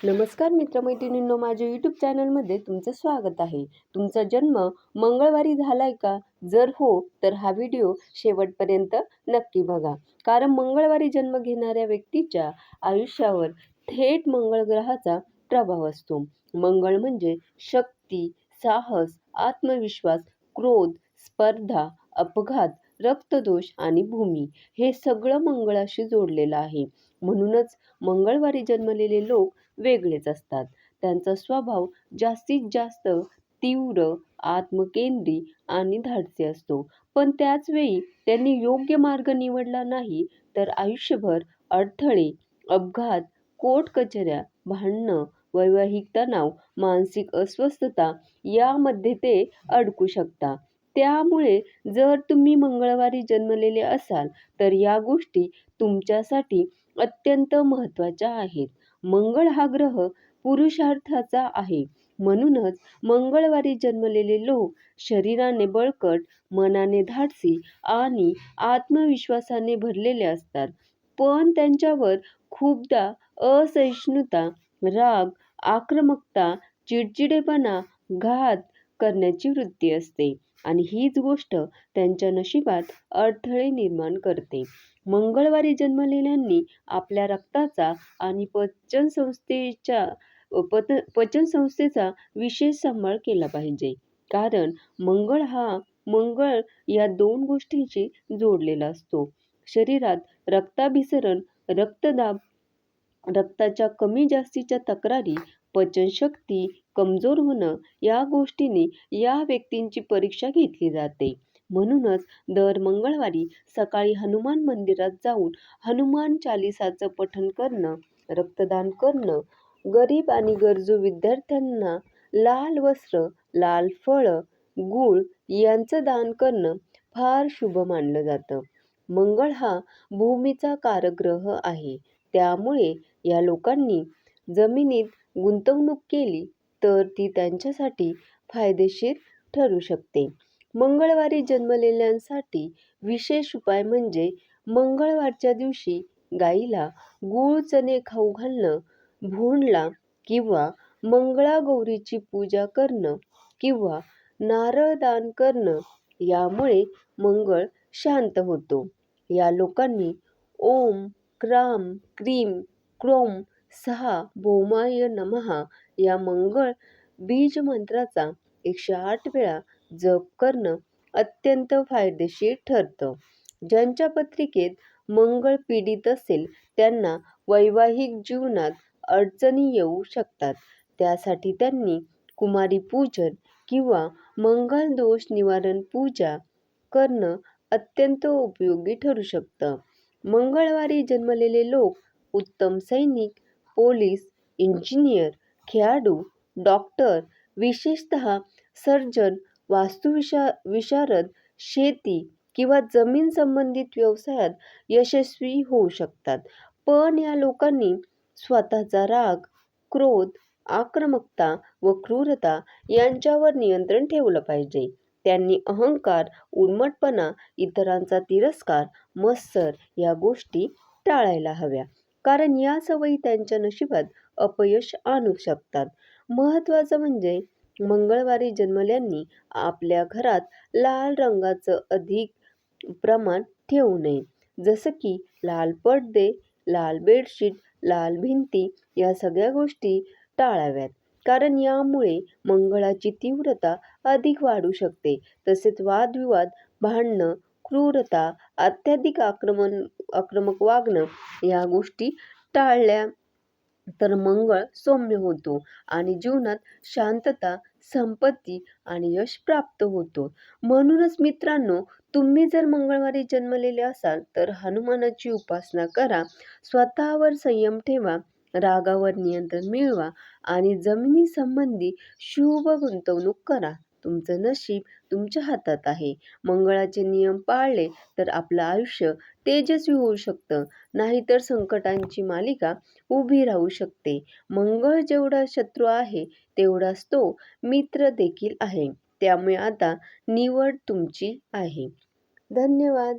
नमस्कार मित्रमैत्रिणींनो माझ्या यूट्यूब चॅनलमध्ये तुमचं स्वागत आहे. तुमचा जन्म मंगळवारी झालाय का? जर हो तर हा व्हिडिओ शेवटपर्यंत नक्की बघा. कारण मंगळवारी जन्म घेणाऱ्या व्यक्तीच्या आयुष्यावर थेट मंगळ ग्रहाचा प्रभाव असतो. मंगळ म्हणजे शक्ती साहस आत्मविश्वास क्रोध स्पर्धा अपघात रक्तदोष आणि भूमी हे सगळं मंगळाशी जोडलेलं आहे. म्हणूनच मंगळवारी जन्मलेले लोक वेगळेच असतात. त्यांचा स्वभाव जास्तीत जास्त तीव्र आत्मकेंद्री आणि धाडसी असतो. पण त्याच वेळी त्यांनी योग्य मार्ग निवडला नाही तर आयुष्यभर अडथळे अपघात कोर्ट कचऱ्या भांडणं वैवाहिक तणाव मानसिक अस्वस्थता यामध्ये ते अडकू शकता. त्यामुळे जर तुम्ही मंगळवारी जन्मलेले असाल तर या गोष्टी तुमच्यासाठी अत्यंत महत्त्वाच्या आहेत. मंगळ हा ग्रह पुरुषार्थाचा आहे. म्हणूनच मंगळवारी जन्मलेले लोक शरीराने बळकट मनाने धाडसी आणि आत्मविश्वासाने भरलेले असतात. पण त्यांच्यावर खूपदा असहिष्णुता राग आक्रमकता चिडचिडेपणा घात करण्याची वृत्ती असते. आणि हीच गोष्ट त्यांच्या नशिबात अडथळे निर्माण करते. मंगळवारी जन्मलेल्यांनी आपल्या रक्ताचा आणि पचनसंस्थेच्या पत पचनसंस्थेचा विशेष सांभाळ केला पाहिजे. कारण मंगळ हा मंगळ या दोन गोष्टींशी जोडलेला असतो. शरीरात रक्ताभिसरण रक्तदाब रक्ताच्या कमी जास्तीच्या तक्रारी पचनशक्ती कमजोर होणं या गोष्टीने या व्यक्तींची परीक्षा घेतली जाते. म्हणूनच दर मंगळवारी सकाळी हनुमान मंदिरात जाऊन हनुमान चालिसाचं पठण करणं रक्तदान करणं गरीब आणि गरजू विद्यार्थ्यांना लाल वस्त्र लाल फळं गूळ यांचं दान करणं फार शुभ मानलं जातं. मंगळ हा भूमीचा कारग्रह आहे. त्यामुळे या लोकांनी जमिनीत गुंतवणूक केली तर ती त्यांच्यासाठी फायदेशीर ठरू शकते. मंगळवारी जन्मलेल्यांसाठी विशेष उपाय म्हणजे मंगळवारच्या दिवशी गाईला गूळ चणे खाऊ घालणं भोंडला किंवा मंगळागौरीची पूजा करणं किंवा नारळ दान करणं यामुळे मंगळ शांत होतो. या लोकांनी ओम क्राम क्रीम क्रोम सहा भौमाय नमहा या मंगळ बीज मंत्राचा एकशे आठ वेळा जप करणं अत्यंत फायदेशीर ठरतं. ज्यांच्या पत्रिकेत मंगळ पीडित असेल त्यांना वैवाहिक जीवनात अडचणी येऊ शकतात. त्यासाठी त्यांनी कुमारी पूजन किंवा मंगल दोष निवारण पूजा करणं अत्यंत उपयोगी ठरू शकतं. मंगळवारी जन्मलेले लोक उत्तम सैनिक पोलीस इंजिनियर खेळाडू डॉक्टर विशेषतः सर्जन वास्तुविशा विशारद शेती किंवा जमीन संबंधित व्यवसायात यशस्वी होऊ शकतात. पण या लोकांनी स्वतःचा राग क्रोध आक्रमकता व क्रूरता यांच्यावर नियंत्रण ठेवलं पाहिजे. त्यांनी अहंकार उन्मटपणा इतरांचा तिरस्कार मत्सर या गोष्टी टाळायला हव्या. कारण या सवयी त्यांच्या नशिबात अपयश आणू शकतात. महत्त्वाचं म्हणजे मंगळवारी जन्मल्यांनी आपल्या घरात लाल रंगाचं अधिक प्रमाण ठेवू नये. जसं की लाल पडदे लाल बेडशीट लाल भिंती या सगळ्या गोष्टी टाळाव्यात. कारण यामुळे मंगळाची तीव्रता अधिक वाढू शकते. तसेच वादविवाद भांडणं क्रूरता अत्याधिक आक्रमण आक्रमक वागणं या गोष्टी टाळल्या तर मंगळ सौम्य होतो आणि जीवनात शांतता संपत्ती आणि यश प्राप्त होतो. म्हणूनच मित्रांनो तुम्ही जर मंगळवारी जन्मलेले असाल तर हनुमानाची उपासना करा स्वतःवर संयम ठेवा रागावर नियंत्रण मिळवा आणि जमिनीसंबंधी शुभ गुंतवणूक करा. तुमचं नशीब तुमच्या हातात आहे. मंगळाचे नियम पाळले तर आपलं आयुष्य तेजस्वी होऊ शकतं. नाहीतर संकटांची मालिका उभी राहू शकते. मंगळ जेवढा शत्रू आहे तेवढाच तो मित्र देखील आहे. त्यामुळे आता निवड तुमची आहे. धन्यवाद.